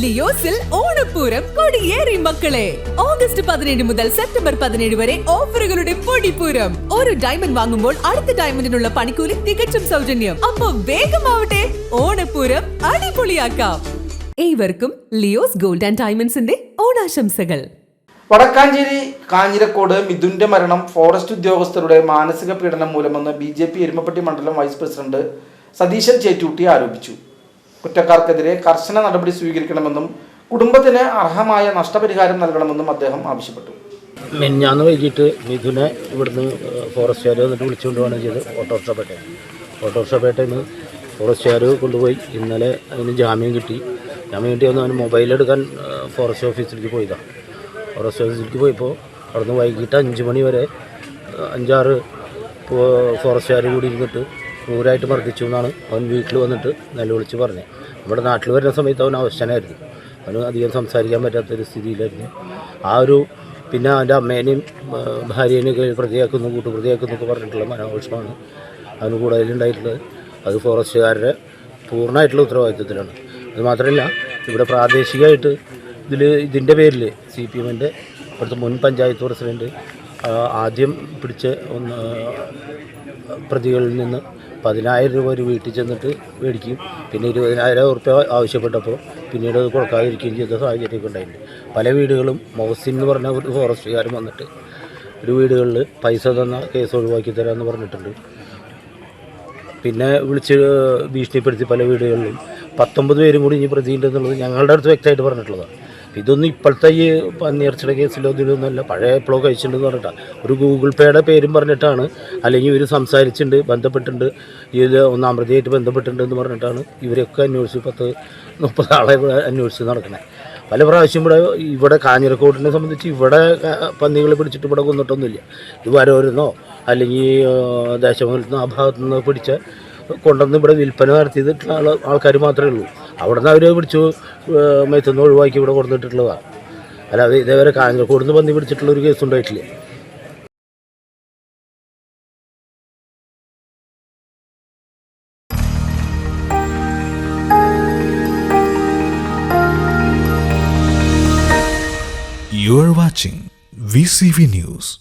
ലിയോസിൽ ഓണപ്പൂരം കൊടിയേറി മക്കളെ. ഓഗസ്റ്റ് പതിനേഴ് മുതൽ സെപ്റ്റംബർ പതിനേഴ് വരെ ഓഫറുകളുടെ പൊടിപ്പൂരം. ഒരു ഡയമണ്ട് വാങ്ങുമ്പോൾ അടുത്ത ഡയമണ്ടിനുള്ള പണിക്കൂലി തികച്ചും സൗജന്യം. അപ്പൊ വേഗമാവട്ടെ ഓണപ്പൂരം അടിപൊളിയാക്കാം. ഏവർക്കും ലിയോസ് ഗോൾഡ് ആൻഡ് ഡയമണ്ട്സിന്റെ ഓണാശംസകൾ. വടക്കാഞ്ചേരി കാഞ്ഞിരക്കോട് മിഥുന്റെ മരണം ഫോറസ്റ്റ് ഉദ്യോഗസ്ഥരുടെ മാനസിക പീഡനം മൂലമെന്ന് ബി ജെ പി എരുമപ്പെട്ടി മണ്ഡലം വൈസ് പ്രസിഡന്റ് സതീശൻ ചേറ്റൂട്ടി ആരോപിച്ചു. കുറ്റക്കാർക്കെതിരെ കർശന നടപടി സ്വീകരിക്കണമെന്നും കുടുംബത്തിന് അർഹമായ നഷ്ടപരിഹാരം നൽകണമെന്നും അദ്ദേഹം ആവശ്യപ്പെട്ടു. ഞാൻ വൈകിട്ട് മിഥുനെ ഇവിടുന്ന് ഫോറസ്റ്റുകാർ വന്നിട്ട് വിളിച്ചുകൊണ്ട് പോകണം ചെയ്ത് ഓട്ടോറിക്ഷ പേട്ടയിൽ ഓട്ടോറിക്ഷ പേട്ടയിൽ നിന്ന് ഫോറസ്റ്റുകാർ കൊണ്ടുപോയി. ഇന്നലെ അതിന് ജാമ്യം കിട്ടി. ജാമ്യം കിട്ടി വന്ന് അവന് മൊബൈലെടുക്കാൻ ഫോറസ്റ്റ് ഓഫീസിലേക്ക് പോയതാണ് ഫോറസ്റ്റ് ഓഫീസിലേക്ക് പോയപ്പോൾ അവിടുന്ന് വൈകിട്ട് അഞ്ച് മണി വരെ അഞ്ചാറ് ഫോറസ്റ്റുകാർ കൂടി ഇരുന്നിട്ട് ക്രൂരായിട്ട് മർദ്ദിച്ചു എന്നാണ് അവൻ വീട്ടിൽ വന്നിട്ട് നിലവിളിച്ച് പറഞ്ഞത്. നമ്മുടെ നാട്ടിൽ വരുന്ന സമയത്ത് അവൻ അവശനായിരുന്നു. അവന് അധികം സംസാരിക്കാൻ പറ്റാത്തൊരു സ്ഥിതിയിലായിരുന്നു. ആ ഒരു പിന്നെ അവന്റെ അമ്മേനെയും ഭാര്യേനെയും പ്രതിയാക്കുന്നു കൂട്ടുപ്രതിയാക്കുന്നു എന്നൊക്കെ പറഞ്ഞിട്ടുള്ള മനോഘോഷമാണ് അവന് കൂടുതലുണ്ടായിട്ടുള്ളത് അത് ഫോറസ്റ്റുകാരുടെ പൂർണമായിട്ടുള്ള ഉത്തരവാദിത്വത്തിലാണ്. അത് മാത്രമല്ല ഇവിടെ പ്രാദേശികമായിട്ട് ഇതിൽ ഇതിന്റെ പേരിൽ സി പി എമ്മിന്റെ ഇവിടുത്തെ മുൻ പഞ്ചായത്ത് പ്രസിഡന്റ് ആദ്യം പിടിച്ച ഒന്ന് പ്രതികളിൽ നിന്ന് പതിനായിരം രൂപ ഒരു വീട്ടിൽ ചെന്നിട്ട് മേടിക്കും. പിന്നെ ഇരുപതിനായിരം ഉറുപ്പ്യ ആവശ്യപ്പെട്ടപ്പോൾ പിന്നീട് അത് കൊടുക്കാതിരിക്കുകയും ചെയ്ത സാഹചര്യമൊക്കെ ഉണ്ടായിട്ടുണ്ട്. പല വീടുകളും മൗസിൻ എന്ന് പറഞ്ഞ ഒരു ഫോറസ്റ്റുകാരൻ വന്നിട്ട് ഒരു വീടുകളിൽ പൈസ തന്ന കേസ് ഒഴിവാക്കി തരാമെന്ന് പറഞ്ഞിട്ടുണ്ട്. പിന്നെ വിളിച്ച് ഭീഷണിപ്പെടുത്തി പല വീടുകളിലും പത്തൊമ്പത് പേരും കൂടി ഇനി പ്രതിയുണ്ടെന്നുള്ളത് ഞങ്ങളുടെ അടുത്ത് വ്യക്തമായിട്ട് പറഞ്ഞിട്ടുള്ളതാണ്. ഇതൊന്നും ഇപ്പോഴത്തെ ഈ പന്നിയിറച്ചിയുടെ കേസിലോ ഇതിലൊന്നുമല്ല പഴയ എപ്പോഴോ കഴിച്ചിട്ടുണ്ടെന്ന് പറഞ്ഞിട്ടാണ് ഒരു ഗൂഗിൾ പേയുടെ പേരും പറഞ്ഞിട്ടാണ്. അല്ലെങ്കിൽ ഇവർ സംസാരിച്ചിട്ടുണ്ട് ബന്ധപ്പെട്ടിട്ടുണ്ട്. ഇതിൽ ഒന്നാം പ്രതിയായിട്ട് ബന്ധപ്പെട്ടിട്ടുണ്ട് എന്ന് പറഞ്ഞിട്ടാണ് ഇവരൊക്കെ അന്വേഷിച്ച് പത്ത് മുപ്പത് ആളെ അന്വേഷിച്ച് നടക്കുന്നത് പല പ്രാവശ്യം ഇവിടെ ഇവിടെ കാഞ്ഞിരക്കോട്ടിനെ സംബന്ധിച്ച് ഇവിടെ പന്നികളെ പിടിച്ചിട്ട് ഇവിടെ കൊന്നിട്ടൊന്നുമില്ല. ഇത് വരോരുന്നോ അല്ലെങ്കിൽ ദേശമംഗലത്തുനിന്ന് ആ ഭാഗത്തു നിന്ന് പിടിച്ച കൊണ്ടുവന്ന് ഇവിടെ വിൽപ്പന ആൾ ആൾക്കാർ മാത്രമേ ഉള്ളൂ. അവിടെ നിന്ന് അവർ പിടിച്ചു മേത്തുനിന്ന് ഒഴിവാക്കി ഇവിടെ കൊടുത്തിട്ടുള്ളതാണ് അല്ലാതെ ഇതേവരെ കാഞ്ഞിരക്കോട് നിന്ന് പന്നി പിടിച്ചിട്ടുള്ള ഒരു കേസ് ഉണ്ടായിട്ടില്ല You are watching VCV News.